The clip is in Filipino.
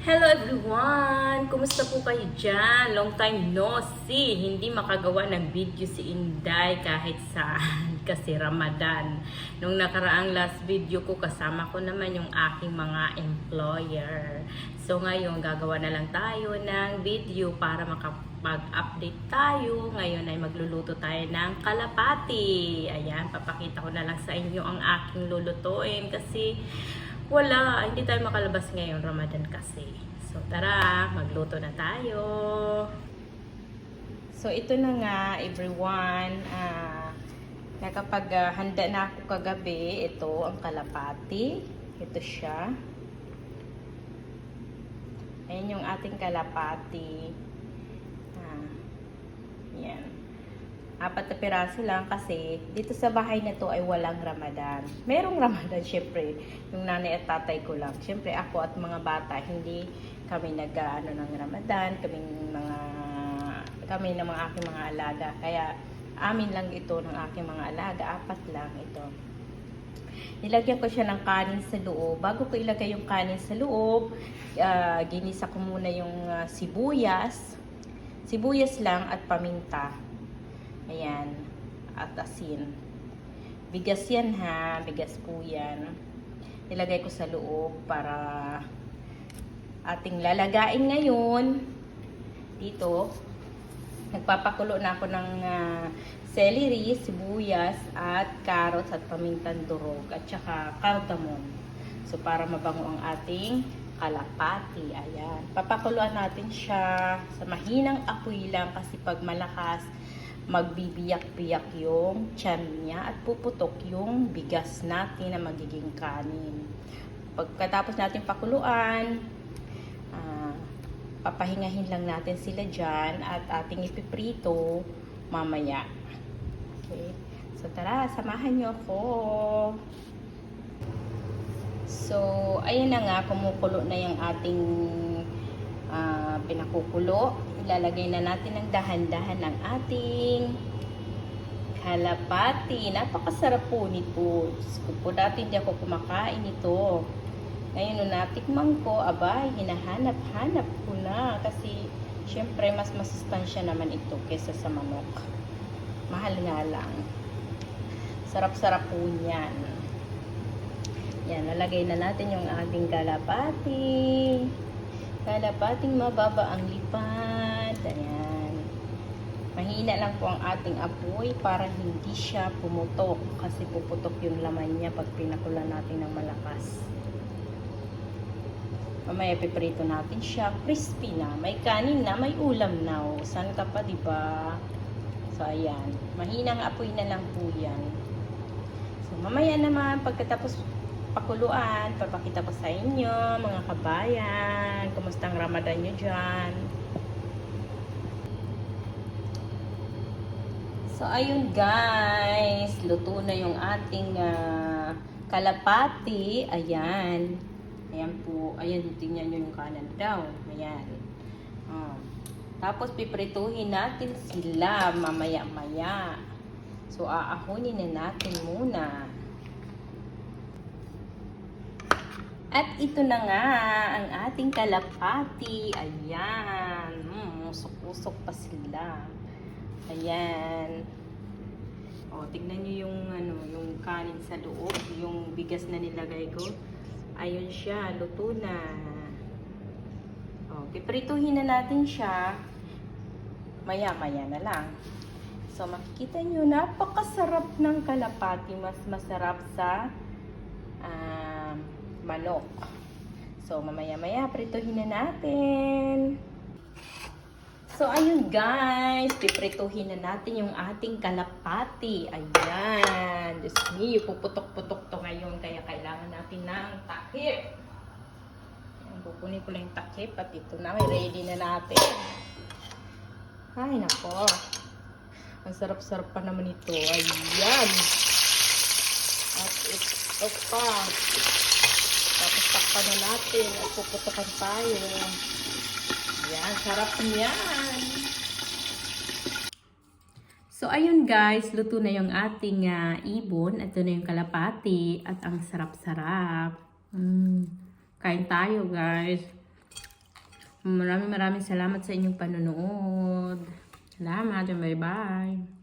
Hello everyone! Kumusta po kayo dyan? Long time no see! Hindi makagawa ng video si Inday kahit saan kasi Ramadan. Nung nakaraang last video ko, kasama ko naman yung aking mga employer. So ngayon, gagawa na lang tayo ng video para makapag-update tayo. Ngayon ay magluluto tayo ng kalapati. Ayan, papakita ko na lang sa inyo ang aking lulutuin kasi wala, hindi tayo makalabas ngayon Ramadan kasi. So tara, magluto na tayo. So ito na nga everyone, ah nakapag ah, handa na ako kagabi, ito ang kalapati. Ito siya. Ayan yung ating kalapati. Ah, yan. Apat na piraso lang kasi dito sa bahay na to ay walang Ramadan. Merong Ramadan syempre, yung nanay at tatay ko lang. Syempre ako at mga bata, hindi kami nag ano ng Ramadan, kaming mga kami ng mga aking mga alaga. Kaya amin lang ito ng aking mga alaga, apat lang ito. Nilagyan ko siya ng kanin sa loob. Bago ko ilagay yung kanin sa loob, ah, ginisa ko muna yung ah, sibuyas. Sibuyas lang at paminta. Ayan. At asin. Bigas yan ha. Bigas po yan. Nilagay ko sa loob para ating lalagain ngayon. Dito. Nagpapakulo na ako ng ah, celery, sibuyas, at carrots at pamintang durog. At saka cardamom. So, para mabango ang ating kalapati. Ayan. Papakuluan natin siya sa mahinang apoy lang kasi pag malakas, magbibiyak-biyak yung tiyan niya at puputok yung bigas natin na magiging kanin. Pagkatapos natin pakuluan, ah, papahingahin lang natin sila dyan at ating ipiprito mamaya. Okay? So tara, samahan niyo ako. So, ayun na nga, kumukulo na yung ating ah, pinakukulo. Ilalagay na natin ng dahan-dahan ng ating kalapati. Napakasarap po nito. Diyos po, dati hindi ako kumakain ito. Ngayon, nung natikman ko, abay, hinahanap-hanap ko na. Kasi, syempre, mas masustansya naman ito kesa sa manok. Mahal nga lang. Sarap-sarap po niyan. Yan, nalagay na natin yung ating kalapati. Kalapating mababa ang lipad. Ayan. Mahina lang po ang ating apoy para hindi siya pumutok. Kasi puputok yung laman niya pag pinakulan natin ng malakas. Mamaya piprito natin siya. Crispy na. May kanin na. May ulam na. O, San ka pa, diba? So, ayan. Mahinang apoy na lang po yan. So, mamaya naman, pagkatapos pakuluan, papakita ko sa inyo, mga kabayan, kumusta ang Ramadan nyo dyan. So, ayun guys, luto na yung ating ah, kalapati. Ayan. Ayan po. Ayan, tingnan nyo yung kanan daw. Ayan. Oh. Tapos, piprituhin natin sila mamaya-maya. So, aahunin na natin muna. At ito na nga ang ating kalapati. Ayan. Mm, usok-usok pa sila. Ayan. O, tignan nyo yung, ano, yung kanin sa loob. Yung bigas na nilagay ko. Ayun siya. Luto na. O, piprituhin na natin siya. Maya-maya na lang. So, makikita nyo, napakasarap ng kalapati. Mas masarap sa ah, manok. So, mamaya-maya, prituhin na natin. So, ayun guys, piprituhin na natin yung ating kalapati. Ayan. Diyos me, puputok-putok to ngayon, kaya kailangan natin ng takip. Ayan, kukunin ko lang yung takip at ito na, ready na natin. Ay, nako. Ang sarap-sarap pa naman ito. Ayan. At ito pa. Takpan na natin at puputokan tayo. Yan, sarap niyan. So, ayun guys, luto na yung ating ah, ibon. Ito na yung kalapati at ang sarap-sarap. Mm. Kain tayo guys. Maraming maraming salamat sa inyong panonood. Salamat and bye-bye.